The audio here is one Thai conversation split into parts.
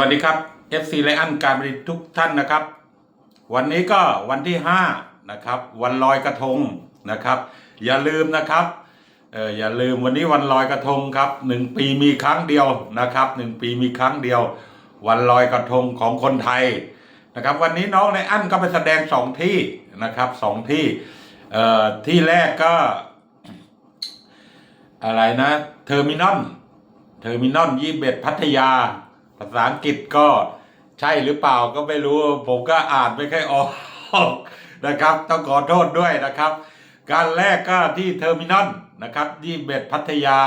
วัสดีครับ FC ไลอันการบริทุกท่านนะครับ วันนี้ก็วันที่5นะครับวันลอยกระทงนะครับ อย่าลืมนะครับเอออย่าลืมวันนี้วันลอยกระทงครับหนึ่งปีมีครั้งเดียวนะครับหนึ่งปีมีครั้งเดียว วันลอยกระทงของคนไทยนะครับ วันนี้น้องไลอันก็ไปแสดงสองที่นะครับสองที่เอ่อที่แรกก็ อะไรนะเทอร์มินอลเทอร์มินอลยี่เบ็ดพัทยา ภาษาอังกฤษก็ใช่หรือเปล่าก็ไม่รู้ ผมก็อ่านไม่ค่อยออกนะครับ ต้องขอโทษด้วยนะครับ การแรกก็ที่เทอร์มินอลนะครับยี่เบ็ดพัทยา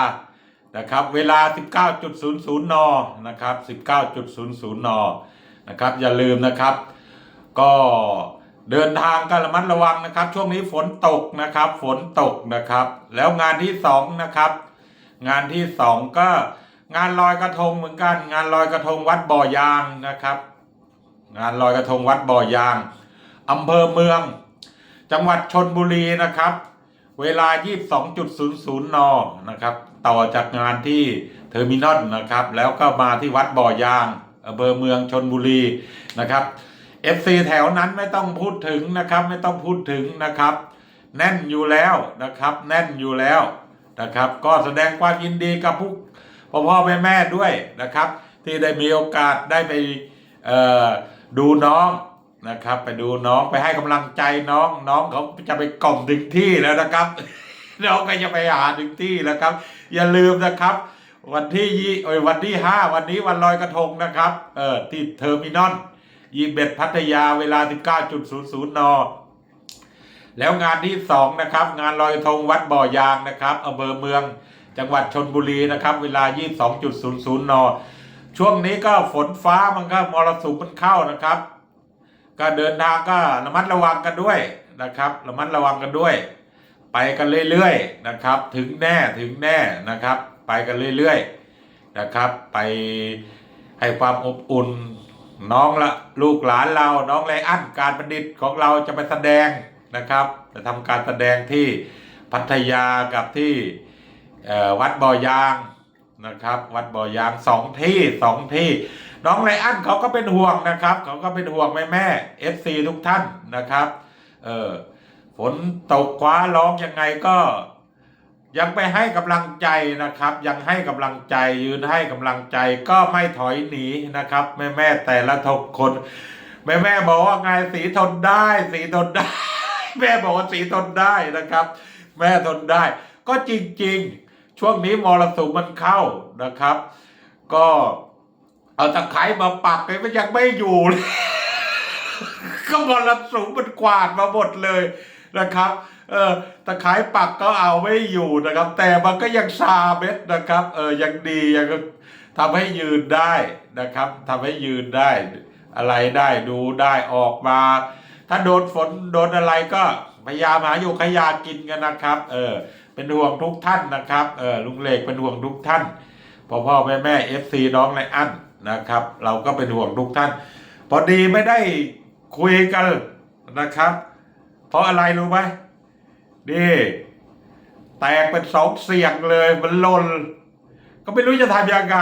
นะครับ เวลา 19.00 น นะครับ 19.00 น นะครับ อย่าลืมนะครับ ก็เดินทางก็ระมัดระวังนะครับ ช่วงนี้ฝนตกนะครับ ฝนตกนะครับ แล้วงานที่สองนะครับ งานที่สองก็ งานลอยกระทงเหมือนกัน งานลอยกระทงวัดบ่อยางนะครับ งานลอยกระทงวัดบ่อยางอำเภอเมือง จังหวัดชนบุรีนะครับ เวลา 22.00 น นะครับ ต่อจากงานที่เทอร์มินอลนะครับ แล้วก็มาที่วัดบ่อยางอำเภอเมืองชนบุรีนะครับ FC แถวนั้นไม่ต้องพูดถึงนะครับ ไม่ต้องพูดถึงนะครับ แน่นอยู่แล้วนะครับ แน่นอยู่แล้วนะครับ ก็แสดงความยินดีกับผู้ พ่อพ่อแม่แม่ด้วยนะครับ ที่ได้มีโอกาสได้ไปดูน้องนะครับ ไปดูน้องไปให้กำลังใจน้องน้องเขาจะไปกล่อมถึงที่แล้วนะครับ น้องก็จะไปหาถึงที่แล้วครับ อย่าลืมนะครับ วันที่ยี่เอยวันที่ห้าวันนี้วันลอยกระทงนะครับเออที่เทอร์มินอลยี่เบ็ดพัทยาเวลา 19.00 น แล้วงานที่สองนะครับ งานลอยกระทงวัดบ่อยางนะครับอำเภอเมือง จังหวัดชนบุรีนะครับ เวลา 22.00 น ช่วงนี้ก็ฝนฟ้ามันก็มรสุมมันเข้านะครับ ก็เดินทางก็ระมัดระวังกันด้วยนะครับระมัดระวังกันด้วย ไปกันเรื่อยๆนะครับ ถึงแน่ถึงแน่นะครับ ไปกันเรื่อยๆนะครับ ไปให้ความอบอุ่นน้องละลูกหลานเราน้องไรอันการประดิษฐ์ของเราจะไปแสดงนะครับจะทำการแสดงที่พัทยากับที่ วัดบ่อยางนะครับ วัดบ่อยางสองที่สองที่ น้องไรอันเขาก็เป็นห่วงนะครับ เขาก็เป็นห่วงแม่แม่เอฟซีทุกท่านนะครับเออฝนตกคว้าร้องยังไงก็ ยังไปให้กำลังใจนะครับ ยังให้กำลังใจยืนให้กำลังใจก็ไม่ถอยหนีนะครับ แม่แม่แต่ละทกคน แม่แม่บอกว่าไงสีทนได้ สีทนได้ แม่บอกว่าสีทนได้นะครับ แม่ทนได้ ก็จริง ๆ ช่วงนี้มรสุมมันเข้านะครับ ก็เอาตะไคร้มาปักเลยมันยังไม่อยู่เลยก็มรสุมมันกวาดมาหมดเลยนะครับเออตะไคร้ปักก็เอาไม่อยู่นะครับ แต่มันก็ยังซาเม็ดนะครับเออยังดียังทำให้ยืนได้นะครับทำให้ยืนได้ อะไรได้ดูได้ออกมา ถ้าโดนฝนโดนอะไรก็พยายามหาอยู่ขยากินกันนะครับ เออ เป็นห่วงทุกท่านนะครับเออลุงเลกเป็นห่วงทุกท่านพ่อพ่อแม่แม่เอฟซีน้องไรอันนะครับ เราก็เป็นห่วงทุกท่าน พอดีไม่ได้คุยกันนะครับ เพราะอะไรรู้ไหมนี่แตกเป็นสองเสียงเลยมันลนก็ไม่รู้จะทำยังไง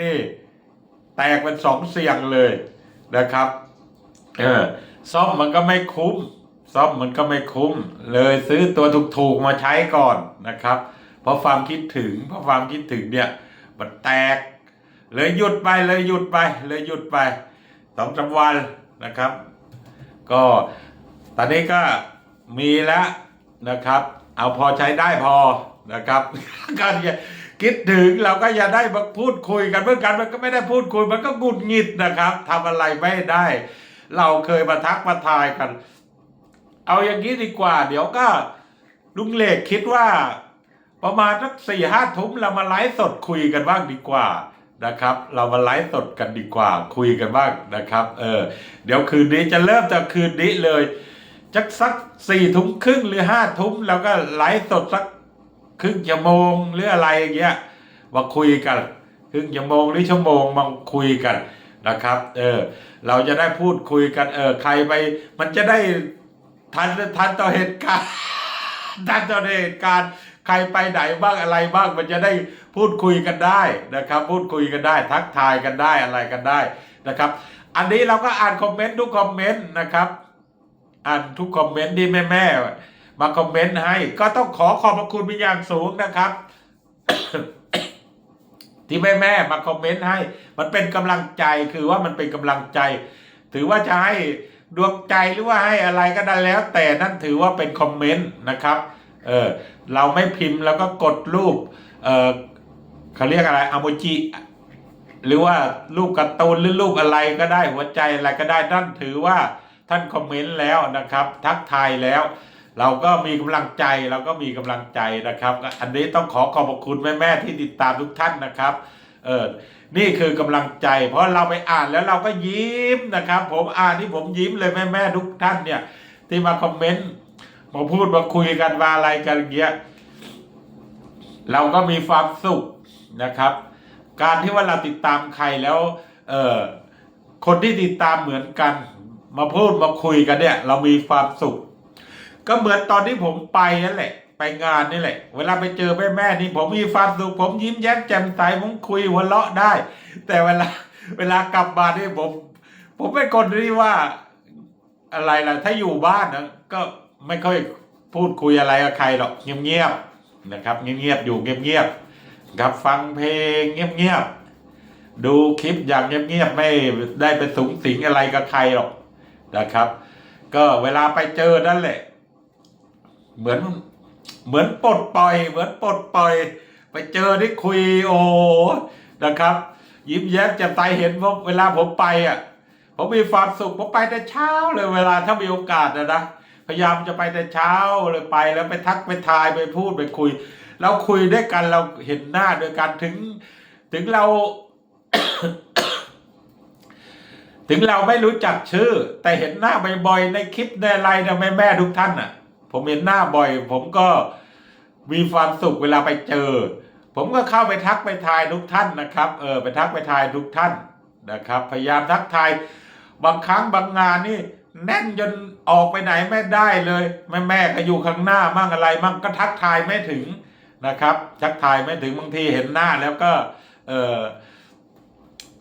นี่ แตกเป็นสองเสียงเลยนะครับ เออซ่อมมันก็ไม่คุ้ม ซ่อมมันก็ไม่คุ้ม เลยซื้อตัวถูกๆมาใช้ก่อนนะครับ เพราะความคิดถึงเพราะความคิดถึงเนี่ยมันแตก เลยหยุดไปเลยหยุดไป เลยหยุดไปสองสามวันนะครับ ก็ตอนนี้ก็มีแล้วนะครับ เอาพอใช้ได้พอนะครับก็อย่าคิดถึงเราก็อย่าได้มาพูดคุยกันเมื่อกันมันก็ไม่ได้พูดคุยมันก็หงุดหงิดนะครับทำอะไรไม่ได้ เราเคยมาทักมาทายกัน เอาอย่างนี้ดีกว่า เดี๋ยวก็ลุงเหล็กคิดว่า ประมาณสักสี่ห้าทุ่มเรามาไลฟ์สดคุยกันบ้างดีกว่านะครับ เรามาไลฟ์สดกันดีกว่า คุยกันบ้างนะครับ เออ เดี๋ยวคืนนี้จะเริ่มจากคืนนี้เลยจักสักสี่ทุ่มครึ่งหรือห้าทุ่มเราก็ไลฟ์สดสักครึ่งชั่วโมงหรืออะไรอย่างเงี้ยมาคุยกันครึ่งชั่วโมงหรือชั่วโมงมาคุยกันนะครับ เออ เราจะได้พูดคุยกัน เออ ใครไป มันจะได้ ทันทันต่อเหตุการณ์ทันต่อเหตุการณ์ใครไปไหนบ้างอะไรบ้างมันจะได้พูดคุยกันได้นะครับ พูดคุยกันได้ ทักทายกันได้อะไรกันได้นะครับ อันนี้เราก็อ่านคอมเมนต์ทุกคอมเมนต์นะครับอ่านทุกคอมเมนต์ที่แม่ๆมาคอมเมนต์ให้ ก็ต้องขอขอบพระคุณเป็นอย่างสูงนะครับ ที่แม่แม่มาคอมเมนต์ให้ มันเป็นกำลังใจคือว่ามันเป็นกำลังใจ ถือว่าจะให้ ดวงใจหรือว่าให้อะไรก็ได้แล้ว แต่นั่นถือว่าเป็นคอมเมนต์นะครับเออเราไม่พิมพ์แล้วก็กดรูปเออเขาเรียกอะไรอโมจิหรือว่ารูปการ์ตูนหรือรูปอะไรก็ได้หัวใจอะไรก็ได้นั่นถือว่าท่านคอมเมนต์แล้วนะครับ ทักทายแล้ว เราก็มีกำลังใจเราก็มีกำลังใจนะครับ อันนี้ต้องขอขอบคุณแม่ๆที่ติดตามทุกท่านนะครับ เออนี่คือกำลังใจ เพราะเราไปอ่านแล้วเราก็ยิ้มนะครับ ผมอ่านที่ผมยิ้มเลยแม่ๆทุกท่านเนี่ย ที่มาคอมเมนต์มาพูดมาคุยกันมาอะไรกันอย่างเงี้ยเราก็มีความสุขนะครับ การที่ว่าเราติดตามใครแล้วเออคนที่ติดตามเหมือนกัน มาพูดมาคุยกันเนี่ย เรามีความสุข ก็เหมือนตอนที่ผมไปนั่นแหละ ไปงานนี่แหละ เวลาไปเจอแม่แม่นี่ผมมีความสุขผมยิ้มแย้มแจ่มใสผมคุยหัวเราะได้ แต่เวลาเวลากลับมานี่ผม ผมเป็นคนที่ว่าอะไรล่ะ ถ้าอยู่บ้านนะก็ไม่ค่อยพูดคุยอะไรกับใครหรอกเงียบๆนะครับ เงียบๆอยู่เงียบๆครับฟังเพลงเงียบๆดูคลิปอย่างเงียบๆไม่ได้ไปสูงสิงอะไรกับใครหรอกนะครับ ก็เวลาไปเจอนั่นแหละ เหมือน เหมือนปลดปล่อย เหมือนปลดปล่อย ไปเจอได้คุยโอ้นะครับ ยิ้มแย้มแจ่มใสเห็นว่าเวลาผมไปอะผมมีความสุขผมไปแต่เช้าเลยเวลาถ้ามีโอกาสนะนะพยายามจะไปแต่เช้าเลยไปแล้วไปทักไปทายไปพูดไปคุย เราคุยด้วยกันเราเห็นหน้าด้วยกันถึง ถึงเรา ถึงเราไม่รู้จักชื่อ แต่เห็นหน้าบ่อยๆในคลิปในอะไรนะแม่แม่ๆทุกท่านอะ ผมเห็นหน้าบ่อย ผมก็มีความสุขเวลาไปเจอ ผมก็เข้าไปทักไปทายทุกท่านนะครับเออไปทักไปทายทุกท่านนะครับ พยายามทักทายบางครั้งบางงานนี่แน่นจนออกไปไหนไม่ได้เลยแม่แม่ก็อยู่ข้างหน้ามั่งอะไรมั่งก็ทักทายไม่ถึงนะครับ ทักทายไม่ถึงบางทีเห็นหน้าแล้วก็เออ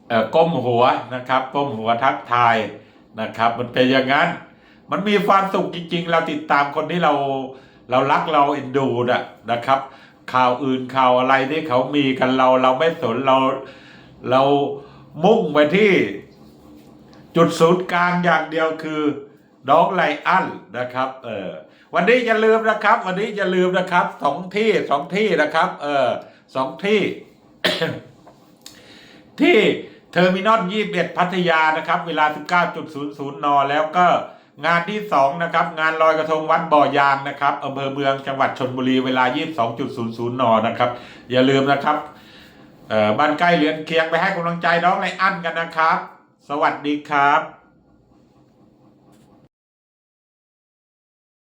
เออก้มหัวนะครับก้มหัวทักทายนะครับ มันเป็นอย่างนั้น มันมีความสุขจริง ๆ เราติดตามคนที่เราเรารักเราเอ็นดูนะนะครับ ข่าวอื่นข่าวอะไรที่เขามีกันเรา เราไม่สนเราเรามุ่งไปที่จุดศูนย์กลางอย่างเดียวคือน้องไลอันนะครับเออวันนี้อย่าลืมนะครับ วันนี้อย่าลืมนะครับสองที่สองที่นะครับเออสองที่ ที่เทอร์มินอล21พัทยานะครับ เวลา19.00นแล้วก็ งานที่ 2 นะครับ งานลอยกระทงวัดบ่อยางนะครับอำเภอเมืองจังหวัดชนบุรีเวลา 22.00 น นะครับ อย่าลืมนะครับบ้านใกล้เรือนเคียงไปให้กำลังใจน้องไลอันกันนะครับ สวัสดีครับ